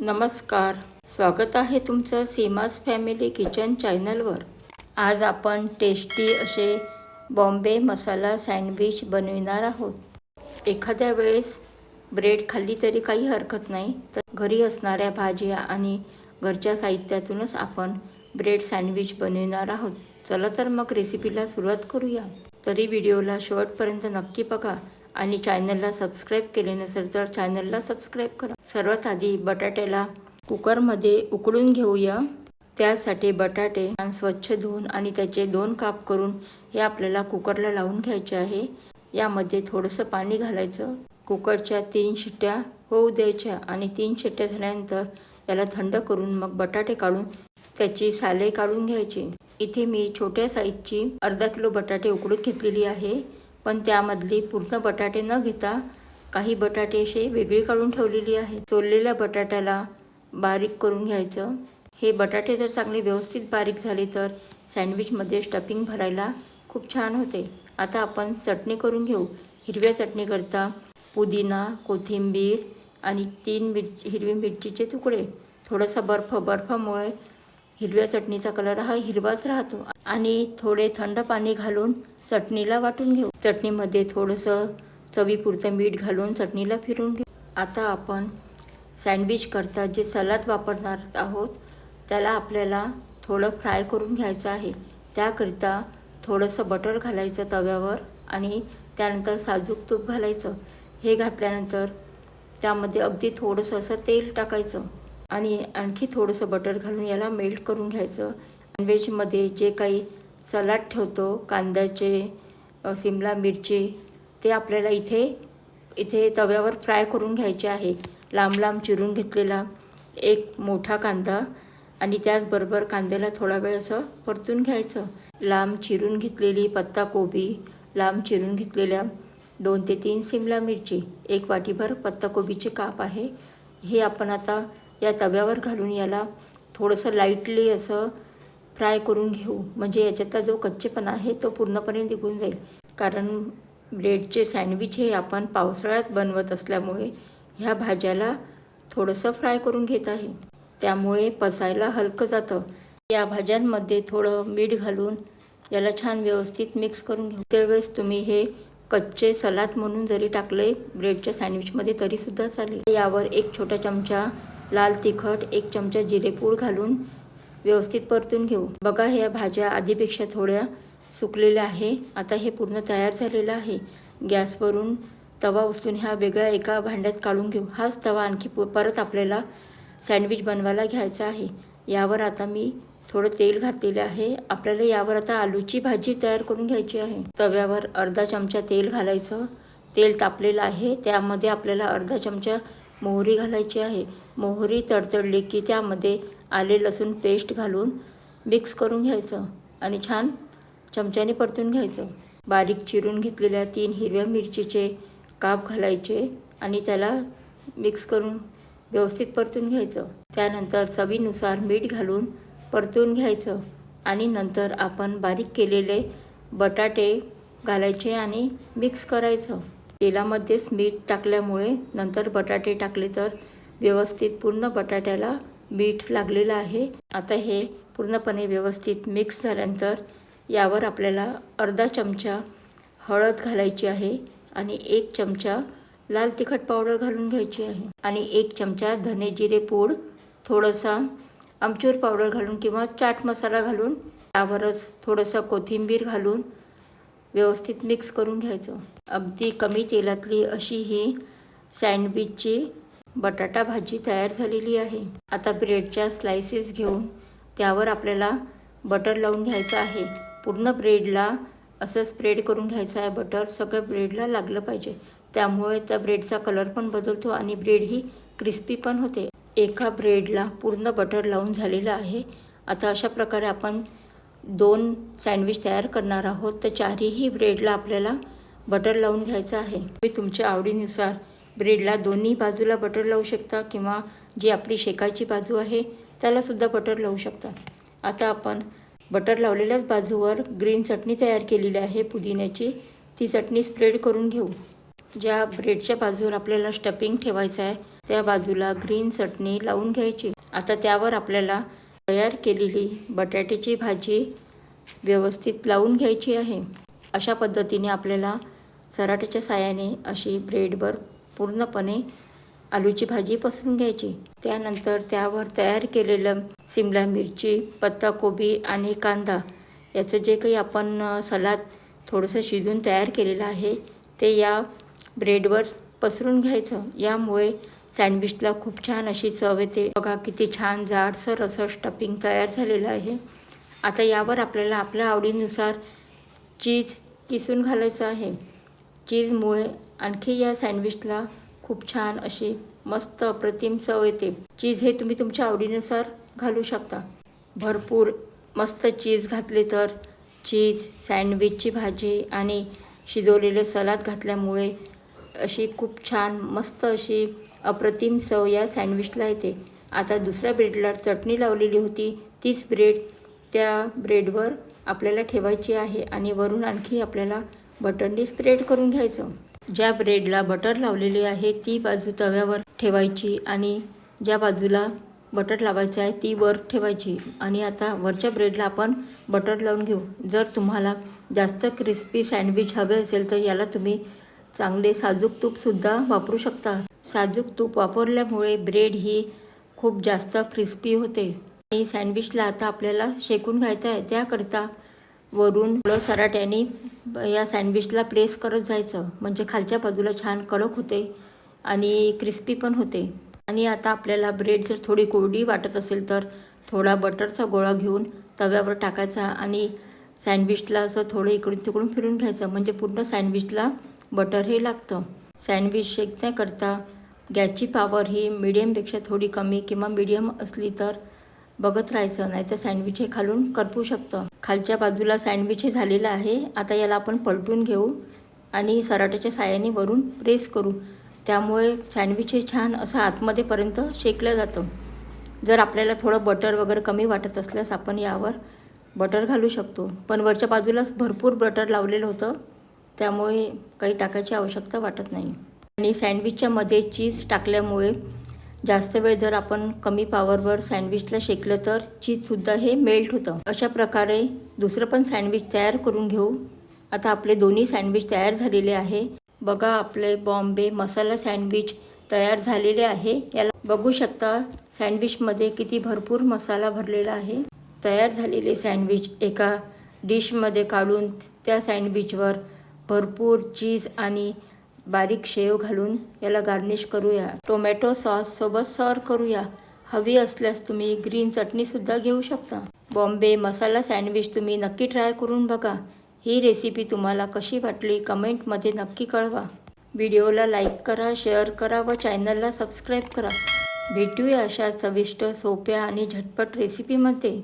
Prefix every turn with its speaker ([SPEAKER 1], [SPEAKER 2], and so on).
[SPEAKER 1] नमस्कार. स्वागत आहे तुमचं सीमास फॅमिली किचन चॅनलवर. आज आपण टेस्टी असे बॉम्बे मसाला सँडविच बनविणार आहोत. एखाद्या वेळेस ब्रेड खाल्ली तरी काही हरकत नाही तर घरी असणाऱ्या भाज्या आणि घरच्या साहित्यातूनच आपण ब्रेड सँडविच बनविणार आहोत. चला तर मग रेसिपीला सुरुवात करूया. तरी व्हिडिओला शेवटपर्यंत नक्की बघा. आणि चॅनलला सबस्क्राईब केले नसेल तर चॅनलला सबस्क्राईब करा. सर्वात आधी बटाट्याला कुकरमध्ये उकळून घेऊया. त्यासाठी बटाटे स्वच्छ धुवून आणि त्याचे दोन काप करून हे आपल्याला कुकरला लावून घ्यायचे आहे. यामध्ये थोडंसं पाणी घालायचं. कुकरच्या तीन शिट्ट्या होऊ द्यायच्या आणि तीन शिट्ट्या झाल्यानंतर याला थंड करून मग बटाटे काढून त्याची साले काढून घ्यायची. इथे मी छोट्या साईजची अर्धा किलो बटाटे उकडून घेतलेली आहे. पण त्यामधली पूर्ण बटाटे न घेता काही बटाटे असे वेगळी काढून ठेवलेली आहे सोललेल्या बटाट्याला बारीक करून घ्यायचं. हे बटाटे जर चांगले व्यवस्थित बारीक झाले तर सँडविचमध्ये स्टफिंग भरायला खूप छान होते. आता आपण चटणी करून घेऊ. हिरव्या चटणीकरता पुदिना कोथिंबीर आणि तीन मिरची हिरवी मिरचीचे तुकडे. थोडासा बर्फ बर्फामुळे हिरव्या चटणीचा कलर हा हिरवाच राहतो. आणि थोडे थंड पाणी घालून चटणीला वाटून घेऊ. चटणीमध्ये थोडंसं चवीपुरतं मीठ घालून चटणीला फिरून घेऊ. आता आपण सँडविच करता जे सलाद वापरणार आहोत त्याला आपल्याला थोडं फ्राय करून घ्यायचं आहे. त्याकरिता थोडंसं बटर घालायचं तव्यावर आणि त्यानंतर साजूक तूप घालायचं. हे घातल्यानंतर त्यामध्ये अगदी थोडंसं असं तेल टाकायचं आणि आणखी थोडंसं बटर घालून याला मेल्ट करून घ्यायचं. सँडविचमध्ये जे काही सलाड ठेवतो कांद्याचे सिमला मिरची ते आपल्याला इथे इथे तव्यावर फ्राय करून घ्यायचे आहे. लांब लांब चिरून घेतलेला एक मोठा कांदा आणि त्याचबरोबर कांद्याला थोडा वेळ असं परतून घ्यायचं. लांब चिरून घेतलेली पत्ताकोबी लांब चिरून घेतलेल्या दोन ते तीन सिमला मिरची एक वाटीभर पत्ताकोबीचे काप आहे. हे आपण आता या तव्यावर घालून याला थोडंसं लाईटली असं फ्राय करून घेऊ. म्हणजे याच्यातला जो कच्चेपणा आहे तो पूर्णपणे निघून जाईल. कारण ब्रेडचे सँडविच हे आपण पावसाळ्यात बनवत असल्यामुळे ह्या भाज्याला थोडंसं फ्राय करून घेत आहे. त्यामुळे पचायला हलकं जातं. या भाज्यांमध्ये थोडं मीठ घालून याला छान व्यवस्थित मिक्स करून घेऊ. त्यावेळेस तुम्ही हे कच्चे सलाद म्हणून जरी टाकले ब्रेडच्या सँडविचमध्ये तरीसुद्धा चालेल. यावर एक छोटा चमचा लाल तिखट एक चमचा जिरेपूड घालून व्यवस्थित परतून घेऊ. बघा ह्या भाज्या आधीपेक्षा थोड्या सुकलेल्या आहे. आता हे पूर्ण तयार झालेलं आहे. गॅसवरून तवा उचलून ह्या वेगळ्या एका भांड्यात काढून घेऊ. हाच तवा आणखी परत आपल्याला सँडविच बनवायला घ्यायचा आहे. यावर आता मी थोडं तेल घातलेलं आहे. आपल्याला यावर आता आलूची भाजी तयार करून घ्यायची आहे. तव्यावर अर्धा चमचा तेल घालायचं. तेल तापलेलं आहे. त्यामध्ये आपल्याला अर्धा चमचा मोहरी घालायची आहे. मोहरी तडतडली की त्यामध्ये आले लसूण पेस्ट घालून मिक्स करून घ्यायचं आणि छान चमच्याने परतून घ्यायचं. बारीक चिरून घेतलेल्या तीन हिरव्या मिरचीचे काप घालायचे आणि त्याला मिक्स करून व्यवस्थित परतून घ्यायचं. त्यानंतर चवीनुसार मीठ घालून परतून घ्यायचं आणि नंतर आपण बारीक केलेले बटाटे घालायचे आणि मिक्स करायचं. तेलामध्येच मीठ टाकल्यामुळे नंतर बटाटे टाकले तर व्यवस्थित पूर्ण बटाट्याला मीठ लागलेलं आहे. आता हे पूर्णपणे व्यवस्थित मिक्स झाल्यानंतर यावर आपल्याला अर्धा चमचा हळद घालायची आहे आणि एक चमचा लाल तिखट पावडर घालून घ्यायची आहे. आणि एक चमचा धने जिरे पूड थोडंसा आमचूर पावडर घालून किंवा चाट मसाला घालून त्यावरच थोडंसं कोथिंबीर घालून व्यवस्थित मिक्स करून घ्यायचं. अगदी कमी तेलातली अशी ही सँडविचची बटाटा भाजी तयार झालेली आहे. आता ब्रेडच्या स्लायसेस घेऊन त्यावर आपल्याला बटर लावून घ्यायचं आहे. पूर्ण ब्रेडला असं स्प्रेड करून घ्यायचं आहे. बटर सगळं ब्रेडला लागलं पाहिजे. त्यामुळे त्या ब्रेडचा कलर पण बदलतो आणि ब्रेड ही क्रिस्पी पण होते. एका ब्रेडला पूर्ण बटर लावून झालेलं आहे. आता अशा प्रकारे आपण दोन सँडविच तयार करणार आहोत. तर चारही ब्रेडला आपल्याला बटर लावून घ्यायचं आहे. तुम्ही तुमच्या आवडीनुसार ब्रेडला दोन्ही बाजूला बटर लावू शकता किंवा जी आपली शेकायची बाजू आहे त्यालासुद्धा बटर लावू शकता. आता आपण बटर लावलेल्याच बाजूवर ग्रीन चटणी तयार केलेली आहे पुदिन्याची. ती चटणी स्प्रेड करून घेऊ. ज्या ब्रेडच्या बाजूवर आपल्याला स्टपिंग ठेवायचं आहे त्या बाजूला ग्रीन चटणी लावून घ्यायची. आता त्यावर आपल्याला तयार केलेली बटाट्याची भाजी व्यवस्थित लावून घ्यायची आहे. अशा पद्धतीने आपल्याला सराट्याच्या साहाय्याने अशी ब्रेडवर पूर्णपणे आलूची भाजी पसरून घ्यायची. त्यानंतर त्यावर तयार केलेलं सिमला मिरची पत्ताकोबी आणि कांदा याचं जे काही आपण सलाद थोडंसं शिजून तयार केलेलं आहे ते या ब्रेडवर पसरून घ्यायचं. यामुळे सँडविचला खूप छान अशी चव येते. बघा किती छान जाडसर असं स्टफिंग तयार झालेलं आहे. आता यावर आपल्याला आपल्या आवडीनुसार चीज किसून घालायचं आहे. चीजमुळे आणखी या सँडविचला खूप छान अशी मस्त अप्रतिम चव येते. चीज हे तुम्ही तुमच्या आवडीनुसार घालू शकता. भरपूर मस्त चीज घातले तर चीज सँडविचची भाजी आणि शिजवलेले सलाद घातल्यामुळे अशी खूप छान मस्त अशी अप्रतिम चव या सँडविचला येते. आता दुसऱ्या ब्रेडला चटणी लावलेली होती. तीच ब्रेड त्या ब्रेडवर आपल्याला ठेवायची आहे आणि वरून आणखी आपल्याला बटरनी स्प्रेड करून घ्यायचं. ज्या ब्रेडला बटर लावलेली आहे ती बाजू तव्यावर ठेवायची आणि ज्या बाजूला बटर लावायचं आहे ती वर ठेवायची. आणि आता वरच्या ब्रेडला आपण बटर लावून घेऊ. जर तुम्हाला जास्त क्रिस्पी सँडविच हवे असेल तर याला तुम्ही चांगले साजूक तूपसुद्धा वापरू शकता. साजूक तूप वापरल्यामुळे ब्रेड ही खूप जास्त क्रिस्पी होते. आणि सँडविचला आता आपल्याला शेकून घ्यायचं आहे. त्याकरता वरून थोडं सराट्याने या सँडविचला प्रेस करत जायचं. म्हणजे खालच्या बाजूला छान कडक होते आणि क्रिस्पी पण होते. आणि आता आपल्याला ब्रेड जर थोडी कोरडी वाटत असेल तर थोडा बटरचा गोळा घेऊन तव्यावर टाकायचा आणि सँडविचला असं थोडं इकडून तिकडून फिरून घ्यायचं. म्हणजे पूर्ण सँडविचला बटर हे लागतं. सँडविच शेक करता गॅसची पॉवर ही मिडियमपेक्षा थोडी कमी किंवा मीडियम असली तर बघत राहायचं नाही तर सँडविच हे खालून करपू शकतं. खालच्या बाजूला सँडविच हे झालेलं आहे. आता याला आपण पलटून घेऊ आणि सराट्याच्या साह्याने वरून प्रेस करू. त्यामुळे सँडविच हे छान असं आतमध्येपर्यंत शेकलं जातं. जर आपल्याला थोडं बटर वगैरे कमी वाटत असल्यास आपण यावर बटर घालू शकतो. पण वरच्या बाजूलाच भरपूर बटर लावलेलं होतं. त्यामुळे काही टाकायची आवश्यकता वाटत नाही. आणि सँडविचच्या मध्ये चीज टाकल्यामुळे जास्त वेळ जर आपण कमी पॉवरवर सँडविचला शेकलं तर चीजसुद्धा हे मेल्ट होतं. अशा प्रकारे दुसरं पण सँडविच तयार करून घेऊ. आता आपले दोन्ही सँडविच तयार झालेले आहे. बघा आपले बॉम्बे मसाला सँडविच तयार झालेले आहे. याला बघू शकता सँडविचमध्ये किती भरपूर मसाला भरलेला आहे. तयार झालेले सँडविच एका डिशमध्ये काढून त्या सँडविचवर भरपूर चीज आणि बारीक शेव घालून याला गार्निश करूया. टोमॅटो सॉस सोबत सर्व करूया. हवी असल्यास तुम्ही ग्रीन चटणीसुद्धा घेऊ शकता. बॉम्बे मसाला सँडविच तुम्ही नक्की ट्राय करून बघा. ही रेसिपी तुम्हाला कशी वाटली कमेंटमध्ये नक्की कळवा. व्हिडिओला लाईक करा शेअर करा व चॅनलला सबस्क्राईब करा. भेटूया अशा चविष्ट सोप्या आणि झटपट रेसिपीमध्ये